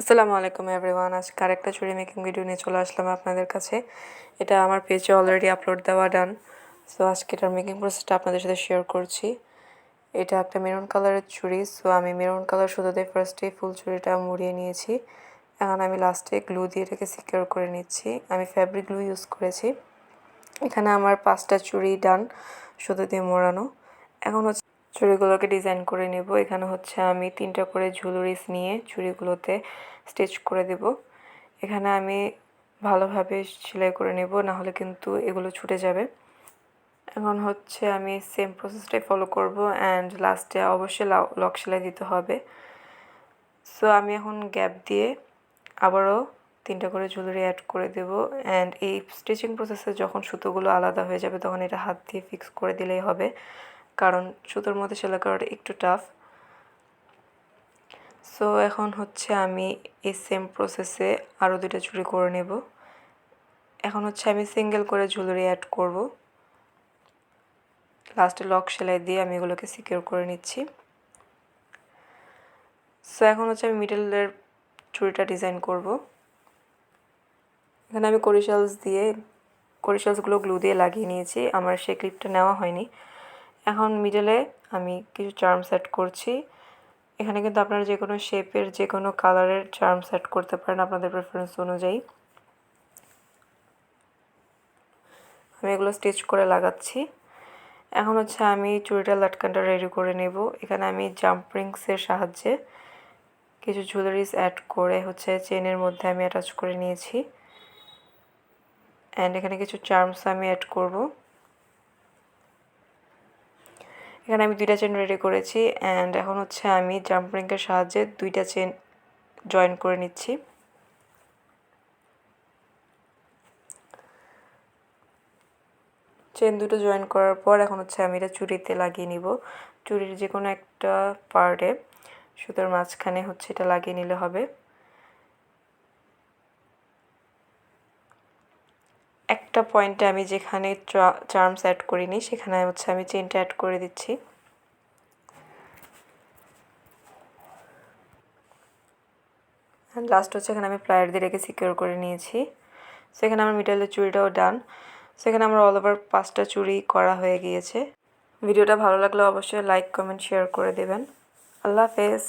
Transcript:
আসসালামু আলাইকুম এভরিওয়ান। আজকে আরেকটা চুরি মেকিং ভিডিও নিয়ে চলে আসলাম আপনাদের কাছে। এটা আমার পেজে অলরেডি আপলোড দেওয়া ডান সো আজকে এটার মেকিং প্রসেসটা আপনাদের সাথে শেয়ার করছি। এটা একটা মেরুন কালারের চুড়ি সো আমি মেরুন কালার শুধু দিয়ে ফার্স্টে ফুল চুড়িটা মুড়িয়ে নিয়েছি। এখন আমি লাস্টে গ্লু দিয়ে এটাকে সিকিউর করে নিচ্ছি। আমি ফ্যাব্রিক গ্লু ইউজ করেছি। এখানে আমার পাঁচটা চুড়ি ডান শুধু দিয়ে মোড়ানো। এখন হচ্ছে চুড়িগুলোকে ডিজাইন করে নেব। এখানে হচ্ছে আমি তিনটা করে ঝুলুরিস নিয়ে চুড়িগুলোতে স্টিচ করে দেব। এখানে আমি ভালোভাবে সেলাই করে নেব, না হলে কিন্তু এগুলো ছুটে যাবে। এখন হচ্ছে আমি সেম প্রসেসটাই ফলো করব অ্যান্ড লাস্টে অবশ্যই লক সেলাই দিতে হবে। সো আমি এখন গ্যাপ দিয়ে আবারও তিনটা করে জুয়েলারি অ্যাড করে দেব অ্যান্ড এই স্টিচিং প্রসেসে যখন সুতোগুলো আলাদা হয়ে যাবে, তখন এটা হাত দিয়ে ফিক্স করে দিলেই হবে। কারণ সুতোর মধ্যে সেলাই করাটা একটু টাফ সো এখন হচ্ছে আমি এই সেম প্রসেসে আরও দুটো চুড়ি করে নেব। এখন হচ্ছে আমি সিঙ্গেল করে জুয়েলারি অ্যাড করব। লাস্টে লক সেলাই দিয়ে আমি এগুলোকে সিকিউর করে নিচ্ছি। সো এখন হচ্ছে আমি মিডলের চুড়িটা ডিজাইন করব। এখানে আমি করিশালস দিয়ে করিশালসগুলো গ্লু দিয়ে লাগিয়ে নিয়েছি। আমার সেই ক্লিপটা নেওয়া হয়নি। এখন মিডলে আমি কিছু চার্ম সেট করছি। এখানে কিন্তু আপনারা যে কোনো শেপের যে কোনো কালারের চার্ম সেট করতে পারেন আপনাদের প্রেফারেন্স অনুযায়ী। আমি এগুলো স্টিচ করে লাগাচ্ছি। এখন হচ্ছে আমি চুড়িটা লাটকানটা রেডি করে নেব। এখানে আমি জাম্পরিংসের সাহায্যে কিছু জুয়েলারিস অ্যাড করে হচ্ছে চেনের মধ্যে আমি অ্যাটাচ করে নিয়েছি। অ্যান্ড এখানে কিছু চার্মস আমি অ্যাড করব। এখানে আমি দুইটা চেন রেডি করেছি অ্যান্ড এখন হচ্ছে আমি জাম্পিংয়ের সাহায্যে দুইটা চেন জয়েন করে নিচ্ছি। চেন দুটো জয়েন করার পর এখন হচ্ছে আমি এটা চুড়িতে লাগিয়ে নিব। চুড়ির যে কোনো একটা পার্টে সুতোর মাঝখানে হচ্ছে এটা লাগিয়ে নিলে হবে। একটা পয়েন্টে আমি যেখানে চার্মস অ্যাড করিনি, সেখানে হচ্ছে আমি চেনটা অ্যাড করে দিচ্ছি। লাস্ট হচ্ছে এখানে আমি প্লায়ার দিয়ে রেখে সিকিউর করে নিয়েছি। সেখানে আমার মিডলের চুড়িটাও ডান সেখানে আমার অল ওভার পাঁচটা চুড়ি করা হয়ে গিয়েছে। ভিডিওটা ভালো লাগলে অবশ্যই লাইক কমেন্ট শেয়ার করে দেবেন। আল্লাহ হাফেজ।